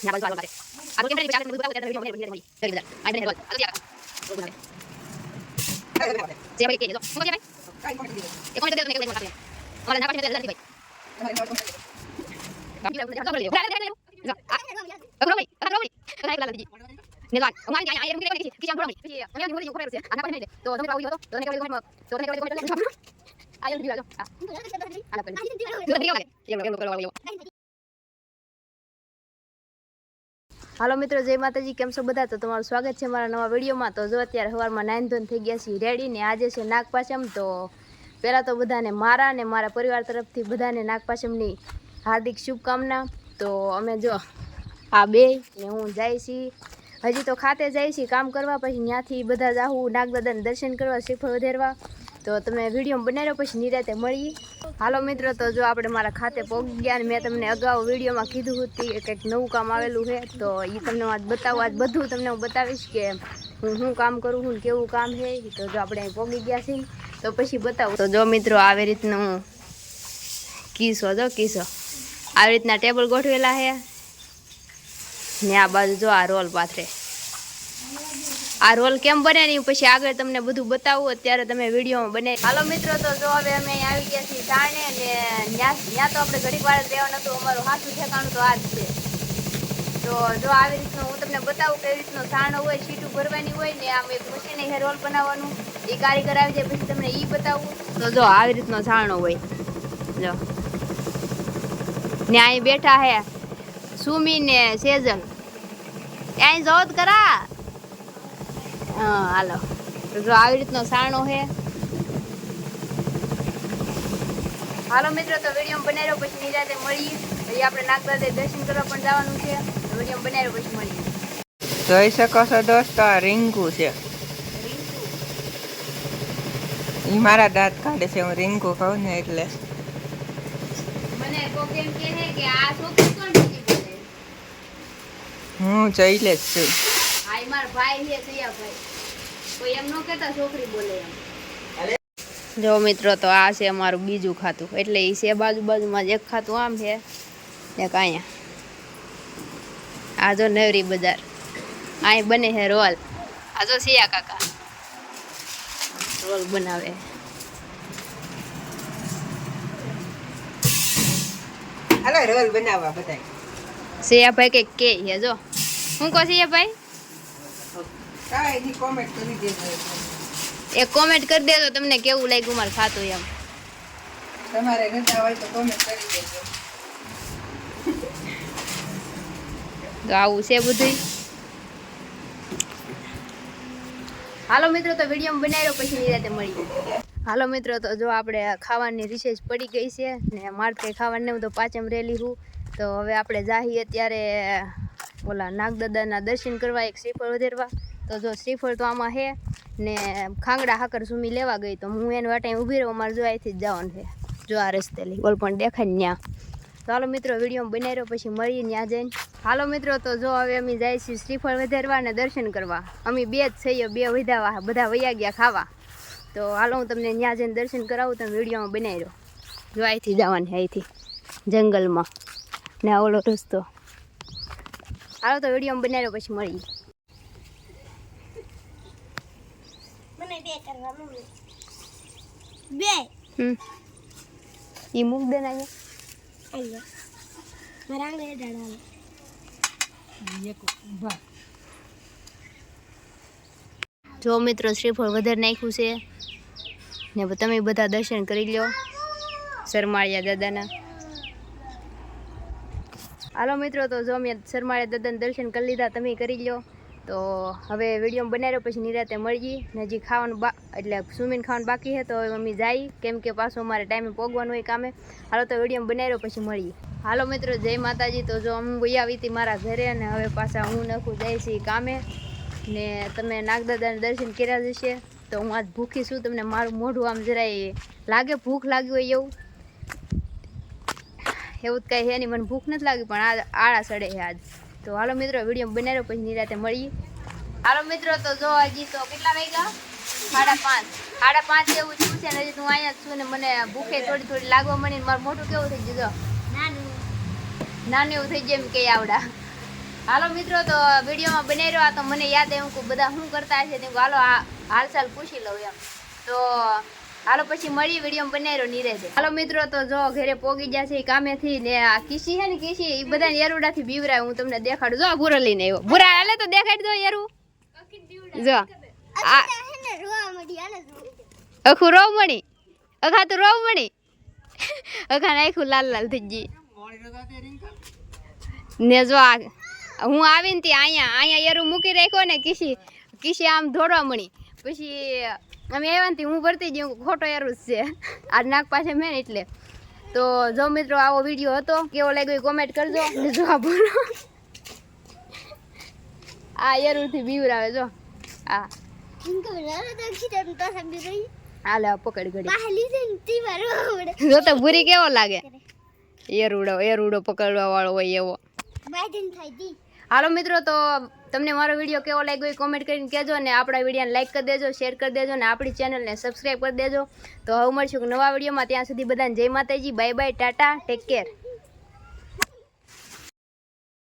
ના બાજુ આગળ આ કેમ કરી ચાલે બધું બતાવો ત્યારે વિડિયો મને મળી કરી બધા આ બને રોલ આ ક્યાં રોલ બનાવે જે ભાઈ કે જો શું કે ભાઈ એ કોણ દે દે કે મને અમારે ના પાછળ દે ભાઈ બાકી લાવ દે તો લે અગરો ભાઈ અગરો ભાઈ કઈ લાલ દીજી ને લાલ અમારે ત્યાં આયર મુકે કે કિચન ગોળમી પછી અમે આ મુકે કોપરે છે આના પાસે નહીં તો તમે પાઉ તો તો તમે કે કોપરે તો તમે કે કોપરે આયર દીવા જો આના પર જો દીવા લાગે એમ એમ હાલો મિત્રો, જય માતાજી, કેમ છો બધા? તો તમારું સ્વાગત છે મારા નવા વિડીયોમાં. તો જો અત્યારે સવારમાં નાઈન ધોન થઈ ગયા છીએ રેડી ને આજે છે નાગપાચમ તો પહેલાં તો બધાને મારા ને મારા પરિવાર તરફથી બધાને નાગપાચમની હાર્દિક શુભકામના. તો અમે જો આ બે ને હું જાય છીએ. હજી તો ખાતે જાય છીએ કામ કરવા, પછી ત્યાંથી બધા જાહું, નાગદાદાને દર્શન કરવા, શ્રીફળ વધારવા. તો તમે વીડિયો બનાવ્યો, પછી નિરાતે મળીએ. હાલો મિત્રો, તો જો આપણે મારા ખાતે પહોંચી ગયા મેં તમને અગાઉ વિડીયોમાં કીધું હતું કે કંઈક નવું કામ આવેલું છે, તો એ તમને આજ બતાવું, આજ બધું તમને હું બતાવીશ કે હું શું કામ કરું છું કેવું કામ છે. તો જો આપણે અહીં પહોંચી ગયા છીએ તો પછી બતાવું. તો જો મિત્રો, આવી રીતનું કીસો જો કીસો આવી રીતના ટેબલ ગોઠવેલા છે. ને આ બાજુ જો આ રોલ પાથરે. આ રોલ કેમ બને ને પછી આગળ તમને બધું બતાવું. અત્યારે તમે વિડીયોમાં બને હાલો મિત્રો, તો જો હવે અમે આવી ગયા છીએ ટાણે ને ત્યાં તો આપણે ઘડીક વાર રહેવાનું હતું, અમારું હાથું ઠેકાણું તો આ જ છે. તો જો આવી રીતનું હું તમને બતાવું કેવી રીતનો સાણો હોય, સીટું ભરવાની હોય ને આમ એક મશીન છે રોલ બનાવવાનું એ કારીગર આવી જાય પછી તમને એ બતાવું. તો જો આવી રીતનો સાણો હોય. જો. ને અહીં બેઠા હે સુમી ને સેજલ. ત્યાં જવો જ કરા હા હાલો. તો જો આવી રીતનો સાણો છે. હાલો મિત્રો તો વીડિયો બનાવ્યો પછી નિરાતે મળીએ. પછી આપણે નાગદાદે દર્શન કરવા પણ જવાનું છે. વીડિયો બનાવ્યો પછી મળીએ. જોઈ શકો છો દોસ્તો આ રીંગુ છે. એ મારા દાંત કાઢે છે હું રીંગુ કહું ને એટલે. મને કોક એમ કહે છે કે આ છોકરી કોણ બોલે હું જઈ લેશ છું. આ મારા ભાઈ છે સૈયા ભાઈ જો મિત્રો તો આ છે અમારું બીજું ખાતું. એટલે એ છે બાજુ બાજુમાં જ એક ખાતું આમ છે. ને અહીંયા. આ જો નેવરી બજાર. અહીં બને છે રોલ. આ જો સિયા કાકા. રોલ બનાવે. હાલો રોલ બનાવવા બધાય. સિયા ભાઈ કે કે છે જો. હું કહો સિયા ભાઈ કાંઈ કોમેન્ટ કરી દેજો એક કોમેન્ટ કરી દેજો તમને કેવું લાગ્યું મારે ખાતું એમ. તમારે ગંદા હોય તો કોમેન્ટ કરી દેજો. તો આવું છે બધું હાલો મિત્રો તો વીડિયો બનાવ્યો પછી નિરાતે મળી હાલો મિત્રો તો જો આપણે ખાવાની રિસેસ પડી ગઈ છે ને મારે કંઈ ખાવાનું હું તો પાંચમ રેલી હું. તો હવે આપણે જાહીએ ત્યારે ઓલા નાગદાદાના દર્શન કરવા એક શ્રીફળ વધારવા. તો જો શ્રીફળ તો આમાં છે ને ખાંગડા હાકર સુમી લેવા ગઈ તો હું એને વાટે ઊભી રહું, મારે જો અહીંથી જ જવાનું છે. જો આ રસ્તે લઈ ઓલ પણ દેખાય ત્યાં. તો હાલો મિત્રો, વીડિયો બનાવ્યો પછી મળીએ ત્યાં જઈને. હાલો મિત્રો, તો જો હવે અમે જાય છીએ શ્રીફળ વધારવા અને દર્શન કરવા. અમે બે જ છીએ, બે વધાવા, બધા વૈયા ગયા ખાવા. તો હાલો હું તમને ત્યાં જઈને દર્શન કરાવું, તમે વિડીયોમાં બનાવ્યો જો અહીંથી જવાનું અહીંથી. જંગલમાં. ને ઓલો રસ્તો. હાલો તો વિડીયોમાં બનાવ્યો પછી મળીએ મને બે કરવા મમ્મી બે. હમ. ઈ મૂક દે ને અહીંયા. અહીંયા. મારા આંગળે ડાળવા જો મિત્રો શ્રીફળ વધારે નાખ્યું છે. ને તમે બધા દર્શન કરી લ્યો. શરમાળિયા દાદાના. હાલો મિત્રો તો જો મેં શરમાળિયા દાદાના દર્શન કરી લીધા તમે કરી લ્યો. તો હવે વીડિયો બનાવ્યો, પછી નિરાતે મળીએ. ને હજી ખાવાનું બા, એટલે સુમીન ખાવાનું બાકી છે, તો મમ્મી જાય. કેમ કે પાછું અમારે ટાઈમે પોગવાનું હોય કામે. હાલો તો વીડિયો બનાવ્યો, પછી મળીએ. હાલો મિત્રો, જય માતાજી. તો જો હું વહી આવી હતી મારા ઘરે, અને હવે પાછા હું નખું જાય છે કામે. ને તમે નાગદાદાના દર્શન કર્યા જશે તો હું આજ ભૂખી છું, તમને મારું મોઢું આમ જરાય લાગે? ભૂખ લાગી હોય એવું? એવું જ કાંઈ છે નહીં. મને ભૂખ નથી લાગી, પણ આ આળા સડે છે આજ. તો હાલો મિત્રો વીડિયો બનાવ્યો પછી નિરાતે મળીએ. હાલો મિત્રો તો જો હજી તો કેટલા વાગ્યા? સાડા પાંચ. સાડા પાંચ જેવું થયું છે ને હજી હું અહીંયા છું ને મને ભૂખે થોડી થોડી લાગવા મળી મારું મોટું કેવું થઈ ગયું નાનું. નાનું એવું થઈ જાય એમ કે આવડા. હાલો મિત્રો તો વિડીયોમાં બનાવી રહ્યો તો મને યાદ આવ્યું કે બધા શું કરતા હશે તેમ હાલો હાલચાલ પૂછી લઉં એમ. તો હાલો પછી મળી વીડિયો બનાવ્યો નીરજે. હાલો મિત્રો તો જો ઘરે પોગી ગયા છે ઈ કામેથી ને આ કિસી છે ને કિસી એ બધા એરુડાથી બીવરાય હું તમને દેખાડું. જો આ બુરો લઈને આવ્યો. ભૂરા હાલે તો દેખાડી દો એરુ. જો. આ હે અખું રોવ મણી અખા તો રોવ મણી અખા નાખ્યું લાલ લાલ થઈ ગઈ. ને જો આ હું આવીને ત્યાં અહીંયા અહીંયા એરું મૂકી રાખ્યો ને કિસી કિસી આમ ધોડવા મળી. પછી અમે નથી હું ભરતી ગઈ ખોટો એરું છે. આ નાક પાસે મેં એટલે. તો જો મિત્રો, આવો વીડિયો હતો. કેવો લાગ્યો એ કોમેન્ટ કરજો. ને જો આ બોલો આ એરુથી બીવરાવે, જો. આ. હાલે પકડ ઘડી. જો તો ભૂરી કેવો લાગે? એરુડો એરુડો પકડવા વાળો હોય એવો. હાલો મિત્રો, તો તમને મારો વીડિયો કેવો લાગ્યો એ કોમેન્ટ કરીને કહેજો અને આપણા વિડીયોને લાઇક કરી દેજો શેર કરી દેજો અને આપણી ચેનલને સબસ્ક્રાઈબ કરી દેજો. તો હવે મળશું નવા વિડીયોમાં. ત્યાં સુધી બધાને જય માતાજી bye bye tata take care